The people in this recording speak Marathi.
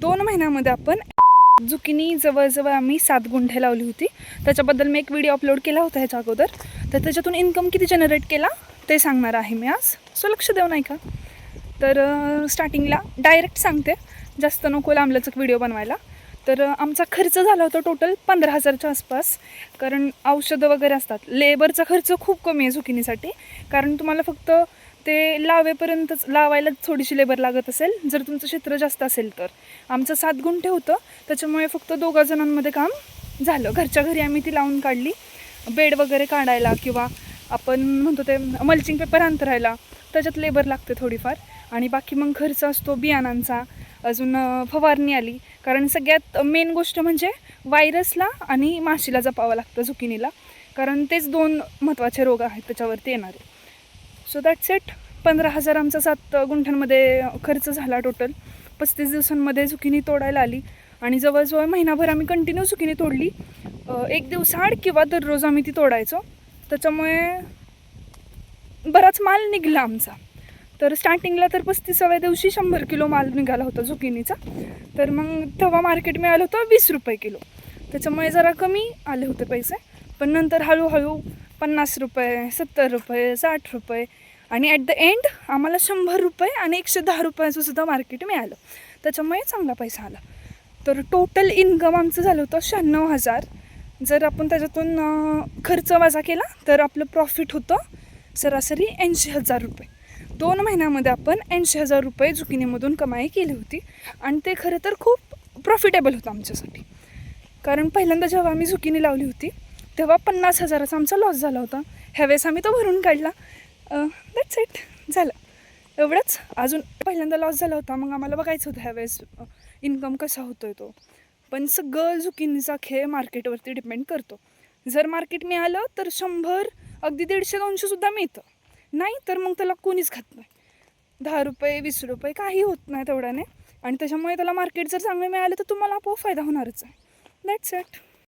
दोन महिन्यामध्ये आपण जुकिनी जवळजवळ आम्ही सात गुंठे लावली होती. त्याच्याबद्दल मी एक व्हिडिओ अपलोड केला होता ह्याच्या अगोदर. तर त्याच्यातून इन्कम किती जनरेट केला ते सांगणार आहे मी आज. सो लक्ष देऊ नाही का? तर स्टार्टिंगला डायरेक्ट सांगते. जास्त नको लांबलचक व्हिडिओ बनवायला. तर आमचा खर्च झाला होता टोटल पंधरा हजारच्या आसपास. कारण औषधं वगैरे असतात. लेबरचा खर्च खूप कमी आहे झुकिनीसाठी कारण तुम्हाला फक्त ते लावेपर्यंतच लावायला थोडीशी लेबर लागत असेल. जर तुमचं क्षेत्र जास्त असेल तर. आमचं सात गुंठे होतं. त्याच्यामुळे फक्त दोघा जणांमध्ये काम झालं. घरच्या घरी आम्ही ती लावून काढली. बेड वगैरे काढायला किंवा आपण म्हणतो ते मल्चिंग पेपर अंतरायला त्याच्यात लेबर लागते थोडीफार. आणि बाकी मग खर्च असतो बियाणांचा. अजून फवारणी आली. कारण सगळ्यात मेन गोष्ट म्हणजे व्हायरसला आणि माशीला जपावं लागतं झुकिनीला. कारण तेच दोन महत्त्वाचे रोग आहेत त्याच्यावरती येणारे. सो दॅट्स इट पंधरा हजार आमचा सात गुंठ्यांमध्ये खर्च झाला टोटल पस्तीस दिवसांमध्ये झुकिनी तोडायला आली. आणि जवळजवळ महिनाभर आम्ही कंटिन्यू चुकीने तोडली. एक दिवसाआड किंवा दररोज आम्ही ती तोडायचो. त्याच्यामुळे बराच माल निघला आमचा. तर स्टार्टिंगला तर पस्तीसाव्या दिवशी शंभर किलो माल निघाला होता झुकिनीचा तर मग तेव्हा मार्केट मिळालं होतं वीस रुपये किलो. त्याच्यामुळे जरा कमी आले होते पैसे. पण नंतर हळूहळू पन्नास रुपये सत्तर रुपये साठ रुपये. आणि ॲट द एंड आम्हाला शंभर रुपये आणि एकशे दहा रुपयाचं सुद्धा मार्केट मिळालं. त्याच्यामुळे चांगला पैसा आला. तर टोटल इन्कम आमचं झालं होतं शहाण्णव हजार. जर आपण त्याच्यातून खर्च वजा केला तर आपलं प्रॉफिट होतं सरासरी ऐंशी हजार रुपये. दोन महिन्यामध्ये आपण ऐंशी हजार रुपये जुकिनीमधून कमाई केली होती. आणि ते खरं तर खूप प्रॉफिटेबल होतं आमच्यासाठी. कारण पहिल्यांदा जेव्हा आम्ही झुकिनी लावली होती तेव्हा पन्नास हजाराचा आमचा लॉस झाला होता. ह्यावेळेस आम्ही तो भरून काढला. दॅट्स इट झालं. एवढंच. अजून पहिल्यांदा लॉस झाला होता. मग आम्हाला बघायचं होतं ह्यावेळेस इन्कम कसा होतो आहे तो. पण सगळं झुकिनीचा खेळ मार्केटवरती डिपेंड करतो. जर मार्केट मिळालं तर शंभर अगदी दीडशे दोनशेसुद्धा मिळतं. नाही तर मग त्याला कोणीच खात नाही. दहा रुपये वीस रुपये काही होत नाही तेवढ्याने. आणि त्याच्यामुळे त्याला मार्केट जर चांगलं मिळालं तर तुम्हाला आपोआप फायदा होणारच आहे. That's it